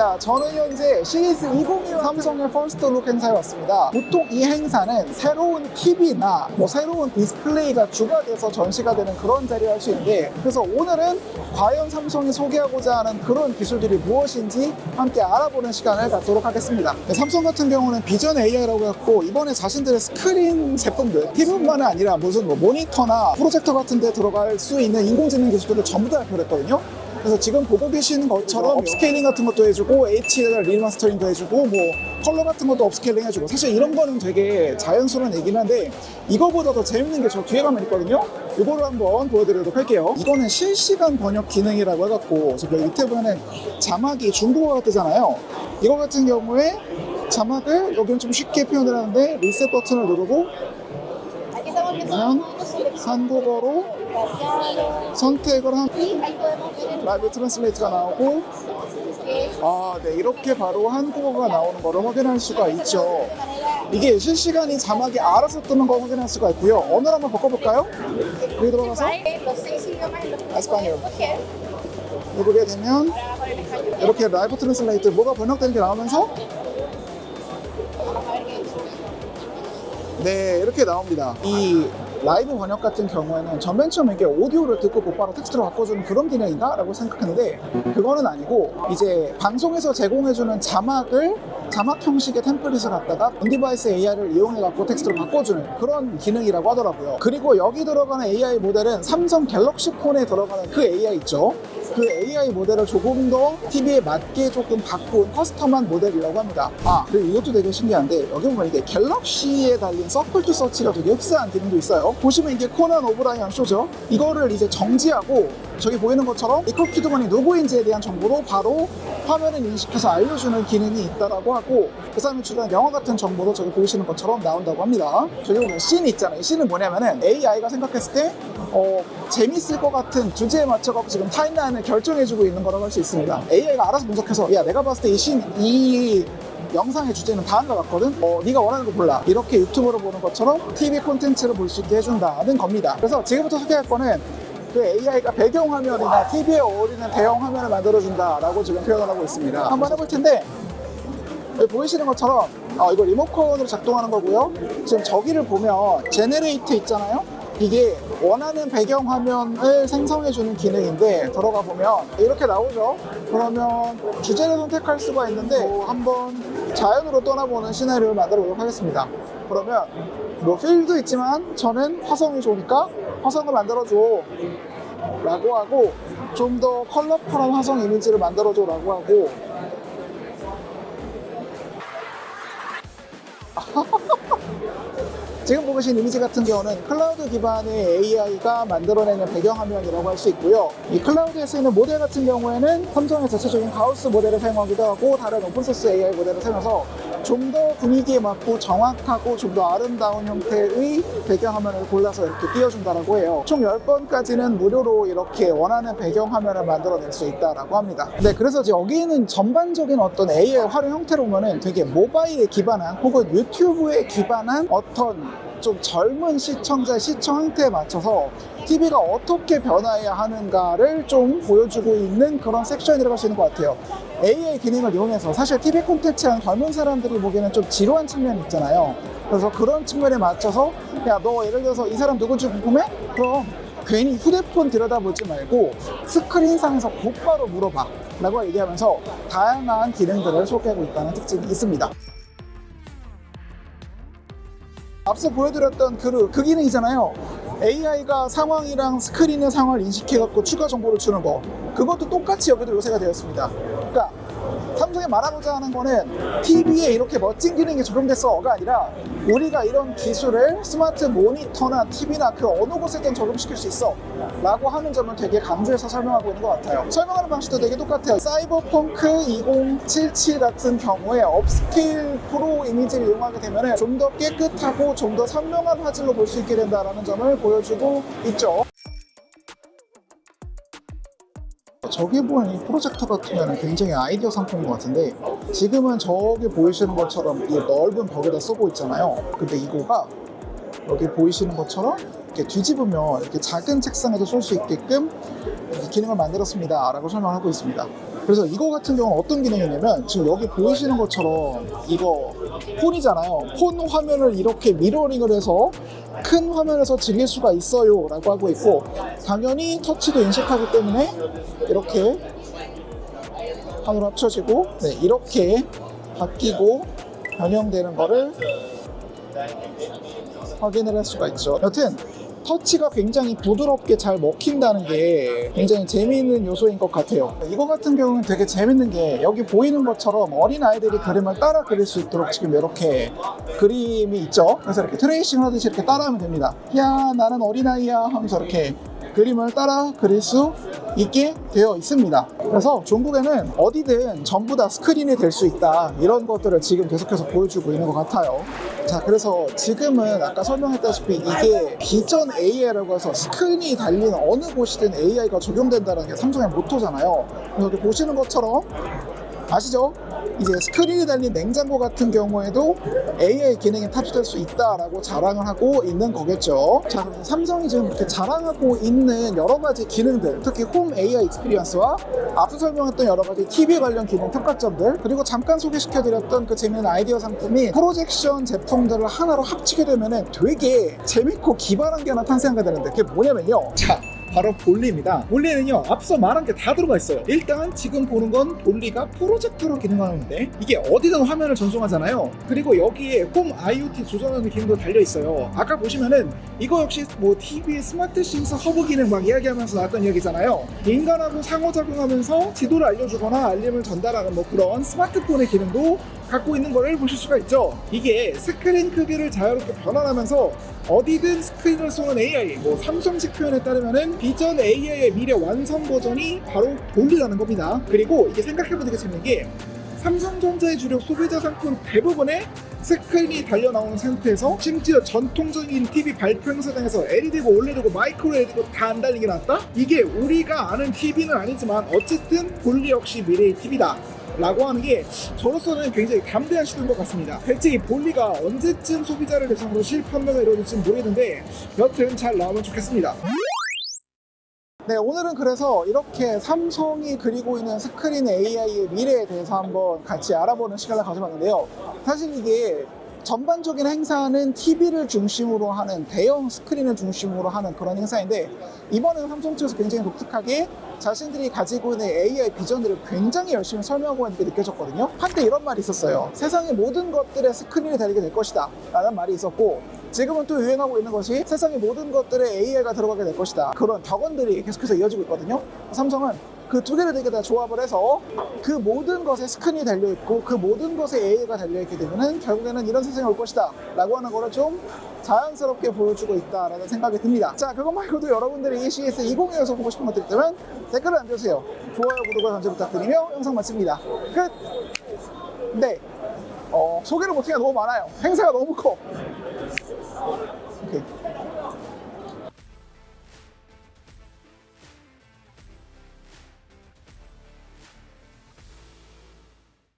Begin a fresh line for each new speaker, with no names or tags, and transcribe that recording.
반갑습니다. 저는 현재 시리즈 2025 삼성의 퍼스트 룩 행사에 왔습니다. 보통 이 행사는 새로운 TV나 뭐 새로운 디스플레이가 주가 돼서 전시가 되는 그런 자리를 할 수 있는데 그래서 오늘은 과연 삼성이 소개하고자 하는 그런 기술들이 무엇인지 함께 알아보는 시간을 갖도록 하겠습니다. 네, 삼성 같은 경우는 비전 AI라고 해갖고 이번에 자신들의 스크린 제품들 TV뿐만 아니라 무슨 뭐 모니터나 프로젝터 같은 데 들어갈 수 있는 인공지능 기술들을 전부 다 발표를 했거든요. 그래서 지금 보고 계시는 것처럼 업스케일링 같은 것도 해주고 HDR 리마스터링도 해주고 뭐 컬러 같은 것도 업스케일링 해주고. 사실 이런 거는 되게 자연스러운 얘기긴 한데 이거보다 더 재밌는 게 저 뒤에 가면 있거든요? 이거를 한번 보여드리도록 할게요. 이거는 실시간 번역 기능이라고 해갖고 저 밑에 보면은 자막이 중국어가 뜨잖아요? 이거 같은 경우에 자막을 여기는 좀 쉽게 표현을 하는데 리셋 버튼을 누르고 그러면 한국어로 선택을 한 라이브 트랜슬레이트가 나오고 아, 네 이렇게 바로 한국어가 나오는 거를 확인할 수가 있죠. 이게 실시간이 자막이 알아서 뜨는 거 확인할 수가 있고요. 언어를 한번 바꿔볼까요? 여기 들어가서 에스파뇰 누르게 되면 이렇게 라이브 트랜슬레이트 뭐가 번역되는 게 나오면서 네 이렇게 나옵니다. 이 라이브 번역 같은 경우에는 전맨 처음에 이게 오디오를 듣고 곧바로 텍스트로 바꿔주는 그런 기능인가? 라고 생각했는데 그거는 아니고 이제 방송에서 제공해주는 자막을 자막 형식의 템플릿을 갖다가 온디바이스 AI를 이용해갖고 텍스트로 바꿔주는 그런 기능이라고 하더라고요. 그리고 여기 들어가는 AI 모델은 삼성 갤럭시 폰에 들어가는 그 AI 있죠. 그 AI 모델을 조금 더 TV에 맞게 조금 바꾼 커스텀한 모델이라고 합니다. 아, 그리고 이것도 되게 신기한데 여기 보면 이게 갤럭시에 달린 서클 투 서치가 되게 흡사한 기능도 있어요. 보시면 이게 코난 오브라이언 쇼죠. 이거를 이제 정지하고 저기 보이는 것처럼 니콜 키드먼이 누구인지에 대한 정보로 바로 화면을 인식해서 알려주는 기능이 있다라고 하고 그 사람이 출연한 영화 같은 정보도 저기 보이시는 것처럼 나온다고 합니다. 저기 보면 씬 있잖아요. 씬은 뭐냐면은 AI가 생각했을 때 어, 재밌을 것 같은 주제에 맞춰갖고 지금 타임라인을 결정해주고 있는 거라고 할 수 있습니다. AI가 알아서 분석해서 야 내가 봤을 때 이 씬, 이 영상의 주제는 다음 것 같거든? 어, 네가 원하는 거 골라. 이렇게 유튜브로 보는 것처럼 TV 콘텐츠를 볼 수 있게 해준다는 겁니다. 그래서 지금부터 소개할 거는 그 AI가 배경화면이나 TV에 어울리는 대형 화면을 만들어준다라고 지금 표현을 하고 있습니다. 한번 해볼 텐데 보이시는 것처럼 어, 이거 리모컨으로 작동하는 거고요. 지금 저기를 보면 제네레이트 있잖아요. 이게 원하는 배경 화면을 생성해주는 기능인데 들어가 보면 이렇게 나오죠. 그러면 주제를 선택할 수가 있는데 뭐 한번 자연으로 떠나보는 시나리오를 만들어 보도록 하겠습니다. 그러면 뭐 필도 있지만 저는 화성이 좋으니까 화성을 만들어줘 라고 하고 좀 더 컬러풀한 화성 이미지를 만들어줘 라고 하고 지금 보신 이미지 같은 경우는 클라우드 기반의 AI가 만들어내는 배경화면이라고 할 수 있고요. 이 클라우드에 쓰이는 모델 같은 경우에는 삼성의 자체적인 가우스 모델을 사용하기도 하고 다른 오픈소스 AI 모델을 사용해서 좀 더 분위기에 맞고 정확하고 좀 더 아름다운 형태의 배경화면을 골라서 이렇게 띄워준다고 해요. 총 10번까지는 무료로 이렇게 원하는 배경화면을 만들어낼 수 있다고 합니다. 네, 그래서 여기는 전반적인 어떤 AI 활용 형태로 보면은 되게 모바일에 기반한 혹은 유튜브에 기반한 어떤 좀 젊은 시청자 시청 형태에 맞춰서 TV가 어떻게 변화해야 하는가를 좀 보여주고 있는 그런 섹션이라고 할 수 있는 것 같아요. AI 기능을 이용해서 사실 TV 콘텐츠는 젊은 사람들이 보기에는 좀 지루한 측면이 있잖아요. 그래서 그런 측면에 맞춰서 야 너 예를 들어서 이 사람 누군지 궁금해? 그럼 괜히 휴대폰 들여다보지 말고 스크린상에서 곧바로 물어봐 라고 얘기하면서 다양한 기능들을 소개하고 있다는 특징이 있습니다. 앞서 보여드렸던 그, 그 기능이잖아요. AI가 상황이랑 스크린의 상황을 인식해갖고 추가 정보를 주는 거. 그것도 똑같이 여기도 요새가 되었습니다. 삼성이 말하고자 하는 거는 TV에 이렇게 멋진 기능이 적용됐어가 아니라 우리가 이런 기술을 스마트 모니터나 TV나 그 어느 곳에든 적용시킬 수 있어 라고 하는 점을 되게 강조해서 설명하고 있는 것 같아요. 설명하는 방식도 되게 똑같아요. 사이버펑크 2077 같은 경우에 업스케일 프로 이미지를 이용하게 되면 좀 더 깨끗하고 좀 더 선명한 화질로 볼 수 있게 된다는 점을 보여주고 있죠 저기 보는 이 프로젝터 경우는 굉장히 아이디어 상품인 것 같은데 지금은 저기 보이시는 것처럼 이 넓은 벽에다 쓰고 있잖아요. 근데 이거가 여기 보이시는 것처럼 이렇게 뒤집으면 이렇게 작은 책상에도 쏠수 있게끔 기능을 만들었습니다 라고 설명하고 있습니다 그래서 이거 같은 경우는 어떤 기능이냐면 지금 여기 보이시는 것처럼 이거 폰이잖아요. 폰 화면을 이렇게 미러링을 해서 큰 화면에서 즐길 수가 있어요 라고 하고 있고 당연히 터치도 인식하기 때문에 이렇게 하나로 합쳐지고 네, 이렇게 바뀌고 변형되는 거를 확인을 할 수가 있죠. 여튼 터치가 굉장히 부드럽게 잘 먹힌다는 게 굉장히 재미있는 요소인 것 같아요. 이거 같은 경우는 되게 재밌는 게 여기 보이는 것처럼 어린 아이들이 그림을 따라 그릴 수 있도록 지금 이렇게 그림이 있죠. 그래서 이렇게 트레이싱 하듯이 이렇게 따라하면 됩니다. 야 나는 어린아이야 하면서 이렇게 그림을 따라 그릴 수 있게 되어 있습니다. 그래서 중국에는 어디든 전부 다 스크린이 될 수 있다. 이런 것들을 지금 계속해서 보여주고 있는 것 같아요. 자, 그래서 지금은 아까 설명했다시피 이게 비전 AI라고 해서 스크린이 달린 어느 곳이든 AI가 적용된다는 게 삼성의 모토잖아요. 그래서 여기 보시는 것처럼 아시죠? 이제 스크린이 달린 냉장고 같은 경우에도 AI 기능이 탑재될 수 있다라고 자랑을 하고 있는 거겠죠. 자, 삼성이 지금 이렇게 자랑하고 있는 여러 가지 기능들, 특히 홈 AI 익스피리언스와 앞서 설명했던 여러 가지 TV 관련 기능 특화점들, 그리고 잠깐 소개시켜드렸던 그 재미있는 아이디어 상품이 프로젝션 제품들을 하나로 합치게 되면은 되게 재밌고 기발한 게 하나 탄생하게 되는데 그게 뭐냐면요. 자, 바로 볼리입니다. 볼리는요 앞서 말한 게 다 들어가 있어요. 일단 지금 보는 건 볼리가 프로젝터로 기능하는데 이게 어디든 화면을 전송하잖아요. 그리고 여기에 홈 IoT 조정하는 기능도 달려 있어요. 아까 보시면은 이거 역시 뭐 TV 스마트 싱스 허브 기능 막 이야기하면서 나왔던 이야기잖아요. 인간하고 상호작용하면서 지도를 알려주거나 알림을 전달하는 뭐 그런 스마트폰의 기능도 갖고 있는 거를 보실 수가 있죠. 이게 스크린 크기를 자유롭게 변환하면서 어디든 스크린을 쏘는 AI, 뭐 삼성식 표현에 따르면은 비전 AI의 미래 완성 버전이 바로 볼리라는 겁니다. 그리고 이게 생각해보면 되게 재밌는 게 삼성전자의 주력 소비자 상품 대부분에 스크린이 달려 나오는 상태에서 심지어 전통적인 TV 발표 행사장에서 LED고 OLED고 마이크로 LED고 다 안 달린 게 나왔다? 이게 우리가 아는 TV는 아니지만 어쨌든 볼리 역시 미래의 TV다. 라고 하는 게 저로서는 굉장히 담대한 시도인 것 같습니다. 대체 이 볼리가 언제쯤 소비자를 대상으로 실판매가 이루어질지 모르겠는데 여튼 잘 나오면 좋겠습니다. 네, 오늘은 그래서 이렇게 삼성이 그리고 있는 스크린 AI의 미래에 대해서 한번 같이 알아보는 시간을 가져봤는데요. 사실 이게 전반적인 행사는 TV를 중심으로 하는 대형 스크린을 중심으로 하는 그런 행사인데 이번에는 삼성 측에서 굉장히 독특하게 자신들이 가지고 있는 AI 비전들을 굉장히 열심히 설명하고 있는 게 느껴졌거든요. 한때 이런 말이 있었어요. 세상의 모든 것들에 스크린이 달리게 될 것이다. 라는 말이 있었고 지금은 또 유행하고 있는 것이 세상의 모든 것들에 AI가 들어가게 될 것이다. 그런 격언들이 계속해서 이어지고 있거든요. 삼성은 그 두 개를 되게 다 조합을 해서 그 모든 것에 스크린이 달려있고 그 모든 것에 AI가 달려있게 되면은 결국에는 이런 세상이 올 것이다 라고 하는 거를 좀 자연스럽게 보여주고 있다라는 생각이 듭니다. 자 그것 말고도 여러분들이 이 CS 20에서 보고 싶은 것들 있다면 댓글을 남겨주세요. 좋아요 구독과 감지 부탁드리며 영상 마칩니다. 끝! 네. 어, 소개를 못하기가 너무 많아요. 행사가 너무 커 오케이